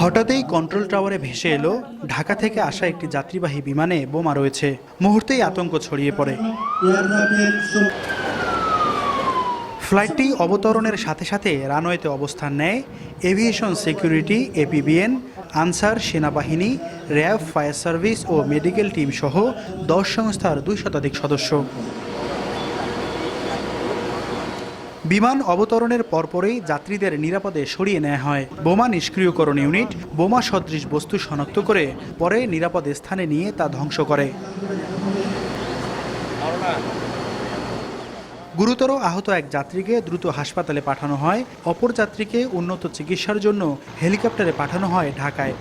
হঠাৎই কন্ট্রোল টাওয়ারে ভেসে এলো। ঢাকা থেকে আসা একটি যাত্রীবাহী বিমানে বোমা রয়েছে। মুহূর্তেই আতঙ্ক ছড়িয়ে পড়ে। ফ্লাইটটি অবতরণের সাথে সাথে রানওয়েতে অবস্থান নেয়। এভিয়েশন সিকিউরিটি এপিবিএন আনসার সেনাবাহিনী র্যাব ফায়ার সার্ভিস ও মেডিকেল টিম সহ দশ সংস্থার দুই শতাধিক সদস্য। বিমান অবতরণের পরপরই যাত্রীদের নিরাপদে সরিয়ে নেওয়া হয়। বোমা নিষ্ক্রিয়করণ ইউনিট বোমা সদৃশ বস্তু শনাক্ত করে পরে নিরাপদ স্থানে নিয়ে তা ধ্বংস করে। গুরুতর আহত এক যাত্রীকে দ্রুত হাসপাতালে পাঠানো হয়। অপর যাত্রীকে উন্নত চিকিৎসার জন্য হেলিকপ্টারে পাঠানো হয় ঢাকায়।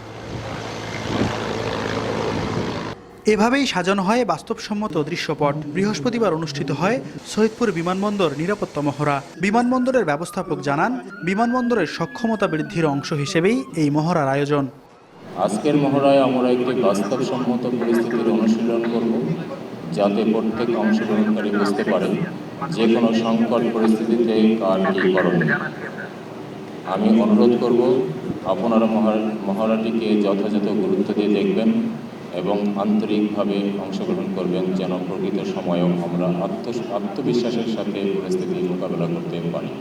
এভাবেই সাজানো হয় বাস্তবসম্মত দৃশ্যপট। বৃহস্পতিবার অনুষ্ঠিত হয় সৈয়দপুর বিমানবন্দর নিরাপত্তা মহড়া। বিমানবন্দরের ব্যবস্থাপক জানান, বিমানবন্দরের সক্ষমতা বৃদ্ধির অংশ হিসেবেই এই মহড়ার আয়োজন। আজকের মহড়ায় আমরা একটি বাস্তবসম্মত পরিস্থিতির অনুশীলন করব, যাতে প্রত্যেক অংশগ্রহণকারী বুঝতে পারে যে কোনো সংকট পরিস্থিতিতে কার কী করণীয়। আমি অনুরোধ করব, আপনারা মহা- মহড়াটিকে যথাযথ গুরুত্ব দিয়ে দেখবেন। এবং আন্তরিকভাবে অংশগ্রহণ করবেন যেন প্রকৃত সময়েও আমরা আত্ম আত্মবিশ্বাসের সাথে পরিস্থিতি মোকাবেলা করতে পারি।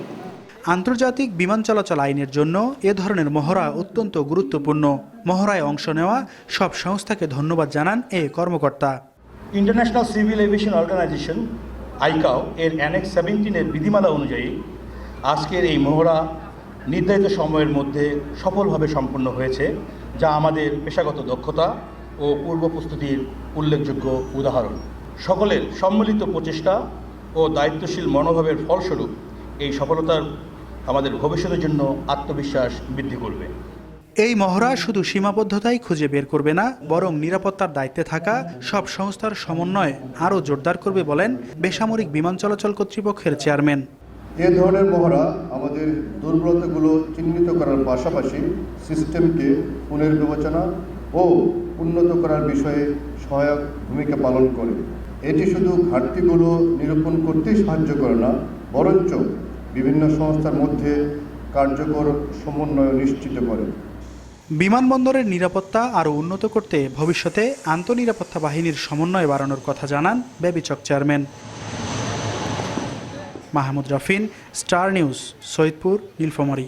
আন্তর্জাতিক বিমান চলাচল আইনের জন্য এ ধরনের মহড়া অত্যন্ত গুরুত্বপূর্ণ। মহড়ায় অংশ নেওয়া সব সংস্থাকে ধন্যবাদ জানান এ কর্মকর্তা। International civil aviation organization ICAO এর অ্যানেক্স সেভেন্টিনের বিধিমালা অনুযায়ী আজকের এই মহড়া নির্ধারিত সময়ের মধ্যে সফলভাবে সম্পন্ন হয়েছে যা আমাদের পেশাগত দক্ষতা ও পূর্ব প্রস্তুতির উল্লেখযোগ্য উদাহরণ। সকলের সম্মিলিত প্রচেষ্টা ও দায়িত্বশীল মনোভাবের ফলস্বরূপ এই সফলতার আমাদের ভবিষ্যতের জন্য আত্মবিশ্বাস বৃদ্ধি করবে। এই মহড়া শুধু সীমাবদ্ধতাই খুঁজে বের করবে না বরং নিরাপত্তার দায়িত্বে থাকা সব সংস্থার সমন্বয় আরও জোরদার করবে বলেন বেসামরিক বিমান চলাচল কর্তৃপক্ষের চেয়ারম্যান। এ ধরনের মহড়া আমাদের দুর্বলতাগুলো চিহ্নিত করার পাশাপাশি সিস্টেমকে পুনর্বিবেচনা ও উন্নত করার বিষয়ে সহায়ক ভূমিকা পালন করে। এটি শুধু ঘাটতিগুলো নিরূপণ করতেই সাহায্য করে না, বরঞ্চ বিভিন্ন সংস্থার মধ্যে কার্যকর সমন্বয় নিশ্চিত করে। বিমানবন্দরের নিরাপত্তা আরও উন্নত করতে ভবিষ্যতে আন্তনিরাপত্তা বাহিনীর সমন্বয় বাড়ানোর কথা জানান বেবিচক chairman. Mahmud Rafin, Star News, Saidpur, Nilphamari.